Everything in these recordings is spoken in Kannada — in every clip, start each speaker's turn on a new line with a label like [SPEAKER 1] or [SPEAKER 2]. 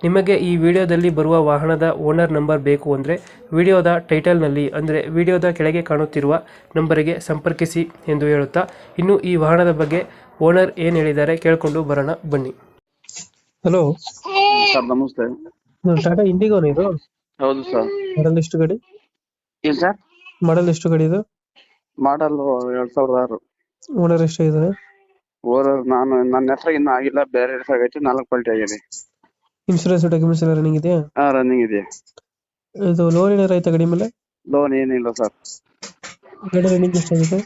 [SPEAKER 1] ನಿಮಗೆ ಈ ವಿಡಿಯೋದಲ್ಲಿ ಬರುವ ವಾಹನದ ಓನರ್ ನಂಬರ್ ಬೇಕು ಅಂದರೆ ವಿಡಿಯೋದ ಟೈಟಲ್ನಲ್ಲಿ ಅಂದರೆ ವಿಡಿಯೋದ ಕೆಳಗೆ ಕಾಣುತ್ತಿರುವ ನಂಬರಿಗೆ ಸಂಪರ್ಕಿಸಿ ಎಂದು ಹೇಳುತ್ತಾ ಇನ್ನು ಈ ವಾಹನದ ಬಗ್ಗೆ ಓನರ್ ಏನು ಹೇಳಿದ್ದಾರೆ ಕೇಳಿಕೊಂಡು ಬರೋಣ ಬನ್ನಿ. ಹಲೋ.
[SPEAKER 2] ಸರ್ ನಮಸ್ತೆ.
[SPEAKER 1] ಟಾಟಾ ಇಂಡಿಗೋನ ಇದು?
[SPEAKER 2] ಹೌದು ಸರ್.
[SPEAKER 1] ಮಾಡಲ್ ಎಷ್ಟು ಗಡಿ?
[SPEAKER 2] ಏನ್ ಸರ್?
[SPEAKER 1] ಮಾಡಲ್ ಎಷ್ಟು ಗಡಿ ಇದು?
[SPEAKER 2] ಮಾಡಲ್ ಎರಡ್ ಸಾವಿರದ ಆರು.
[SPEAKER 1] ಓನರ್ ಎಷ್ಟಾಗಿದ್ದಾರೆ
[SPEAKER 2] ಓನರ್ ನಾನು ನನ್ನ ಹೆಸರು ಇನ್ನೂ ಆಗಿಲ್ಲ ಬೇರೆ ಹೆಸರಾಗೈತಿ ನಾಲ್ಕು ಪಲ್ಟಿ ಆಗಿದೆ
[SPEAKER 1] ಇನ್ಶೂರೆನ್ಸ್ ಡಾಕ್ಯುಮೆಂಟ್ಸ್ ಎಲ್ಲ ರನ್ನಿಂಗ್ ಇದೆಯಾ?
[SPEAKER 2] ಹಾ ರನ್ನಿಂಗ್ ಇದೆ
[SPEAKER 1] ಇದು ಲೋನ್ ಏನಾರ ಆಯ್ತಾ ಗಾಡಿ ಮೇಲೆ?
[SPEAKER 2] ಲೋನ್ ಏನಿಲ್ಲ ಸರ್
[SPEAKER 1] ಗಾಡಿ ರನ್ನಿಂಗ್ ಎಷ್ಟಾಗಿದೆ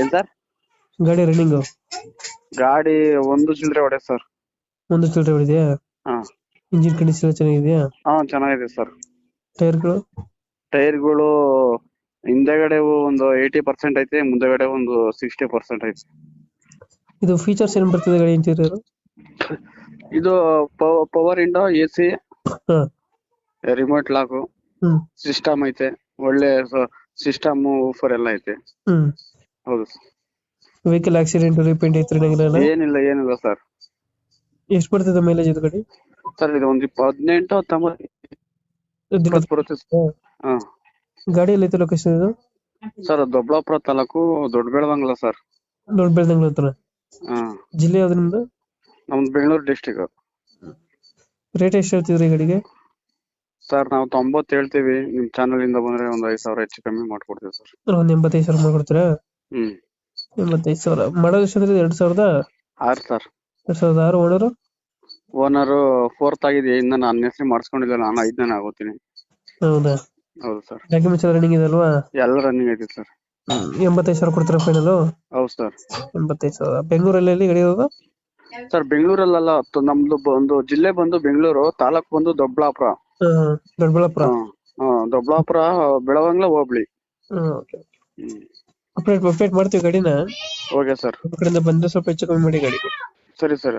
[SPEAKER 2] ಏನ್ ಸರ್
[SPEAKER 1] ಗಾಡಿ ರನ್ನಿಂಗ್
[SPEAKER 2] ಗಾಡಿ ಒಂದು ಚಿಲ್ಲರೆ ಹೊಡೆ ಸರ್
[SPEAKER 1] ಒಂದು ಚಿಲ್ಲರೆ ಹೊಡಿದೆಯಾ?
[SPEAKER 2] ಹಾ.
[SPEAKER 1] ಇಂಜಿನ್ ಕಂಡೀಷನ್ ಚೆನ್ನಾಗಿದೆಯಾ?
[SPEAKER 2] ಹಾ ಚೆನ್ನಾಗಿದೆ ಸರ್
[SPEAKER 1] ಟೈರ್ಗಳು?
[SPEAKER 2] ಟೈರ್ಗಳು ಹಿಂದೆಗಡೆ ಒಂದು ಏಯ್ಟಿ ಪರ್ಸೆಂಟ್ ಐತೆ ಮುಂದೆಗಡೆ ಒಂದು ಸಿಕ್ಸ್ಟಿ ಪರ್ಸೆಂಟ್ ಐತೆ.
[SPEAKER 1] ಇದು ಫೀಚರ್ಸ್ ಏನ್ ಬರ್ತದೆ ಗಾಡಿ ಇಂಟೀರಿಯರ್
[SPEAKER 2] ಇದು ಪವರ್ ಇಂಡೋ ಎಸಿ ಸಿ ರಿಮೋಟ್ ಲಾಕು ಸಿಸ್ಟಮ್ ಐತೆ. ಒಳ್ಳೆ ಸಿಸ್ಟಮ್ ಆಫರ್ ಎಲ್ಲ ಐತೆ. ಹೌದು
[SPEAKER 1] ವೆಹಿಕಲ್ ಆಕ್ಸಿಡೆಂಟ್ ರಿಪೇಂಟ್ ಐತ್ರಿ
[SPEAKER 2] ಏನಿಲ್ಲ ಏನಿಲ್ಲ ಸರ್
[SPEAKER 1] ಎಷ್ಟು ಬರ್ತದೆ ಮೈಲೇಜ್ ಇದು ಗಾಡಿ?
[SPEAKER 2] ಸರ್ ಇದು ಒಂದು ಹದಿನೆಂಟು ಹತ್ತೊಂಬತ್ತು. ಬರುತ್ತೆ
[SPEAKER 1] ಗಾಡಿ ಎಲ್ಲ ಐತೆ ಲೊಕೇಶನ್ ಇದು?
[SPEAKER 2] ಸರ್ ದೊಡ್ಡಬಳ್ಳಾಪುರ ತಾಲೂಕು ದೊಡ್ಡ ಬೆಳವಂಗಲ ಸರ್
[SPEAKER 1] ದೊಡ್ಡ ಬೆಳ್ದಂಗ್ಳ ಹತ್ರ ಜಿಲ್ಲೆ ಯಾವ್ದು ನಿಮ್ದು?
[SPEAKER 2] ನಮ್ದು ಬೆಂಗಳೂರು ಡಿಸ್ಟಿಕ್
[SPEAKER 1] ರೇಟ್ ಎಷ್ಟು ಹೇಳ್ತಿದ್ರಿ ಗಡಿಗೆ ಗಾಡಿಗೆ
[SPEAKER 2] ಸರ್ ನಾವು ತೊಂಬತ್ತು ಹೇಳ್ತೀವಿ. ನಿಮ್ ಚಾನಲ್ ಇಂದ ಬಂದ್ರೆ ಒಂದು ಐದು ಸಾವಿರ ಹೆಚ್ಚು ಕಮ್ಮಿ ಮಾಡ್ಕೊಡ್ತೀವಿ ಸರ್
[SPEAKER 1] ಒಂದ್ ಎಂಬತ್ತೈದು ಸಾವಿರ ಮಾಡ್ಕೊಡ್ತೀರಾ?
[SPEAKER 2] ಹ್ಮ್.
[SPEAKER 1] ಎಂಬತ್ತೈದು ಸಾವಿರ. ಮಾಡೋದು ಎಷ್ಟು ಅಂದ್ರೆ ಎರಡ್ ಸಾವಿರದ?
[SPEAKER 2] ಆರು ಸರ್
[SPEAKER 1] ಎರಡ್ ಸಾವಿರದ ಆರು ಓನರು?
[SPEAKER 2] ಓನರ್ ಫೋರ್ತ್ ಆಗಿದೆ. ಇನ್ನ ನಾನು ಹೆಸರು ಮಾಡಿಸ್ಕೊಂಡಿಲ್ಲ. ನಾನು ಐದನೇ ಆಗೋತೀನಿ.
[SPEAKER 1] ಹೌದಾ?
[SPEAKER 2] ಹೌದು ಸರ್
[SPEAKER 1] ಡಾಕ್ಯುಮೆಂಟ್ಸ್ ಎಲ್ಲ ರನ್ನಿಂಗ್ ಇದೆ ಅಲ್ವಾ?
[SPEAKER 2] ಎಲ್ಲ ರನ್ನಿಂಗ್ ಐತಿ ಸರ್
[SPEAKER 1] ಎಂಬತ್ತೈದು ಸಾವಿರ ಕೊಡ್ತೀರಾ ಫೈನಲ್
[SPEAKER 2] ಹೌದು ಸರ್
[SPEAKER 1] ಎಂಬತ್ತೈದು ಸಾವಿರ. ಬೆಂಗಳೂರಲ್ಲಿ ಎಲ್ಲಿ ಗಾಡಿ ಇರೋದು?
[SPEAKER 2] ಸರ್ ಬೆಂಗಳೂರಲ್ಲ ನಮ್ದು ಒಂದು ಜಿಲ್ಲೆ ಬಂದು ಬೆಂಗಳೂರು ತಾಲೂಕ್ ಬಂದು ದೊಡ್ಡಬಳ್ಳಾಪುರ.
[SPEAKER 1] ದೊಡ್ಡಬಳ್ಳಾಪುರ.
[SPEAKER 2] ದೊಡ್ಡಬಳ್ಳಾಪುರ ಬೆಳವಂಗ್ಲ ಹೋಬಳಿ.
[SPEAKER 1] ಅಪ್ಡೇಟ್ ಅಪ್ಡೇಟ್ ಮಾಡ್ತೀವಿ ಗಾಡಿನ?
[SPEAKER 2] Okay sir.
[SPEAKER 1] ಕಡೆಯಿಂದ ಬಂದ್ರೆ ಸ್ವಲ್ಪ ಹೆಚ್ಚು ಕಮ್ಮಿ ಮಾಡಿ ಗಾಡಿ.
[SPEAKER 2] ಸರಿ ಸರಿ.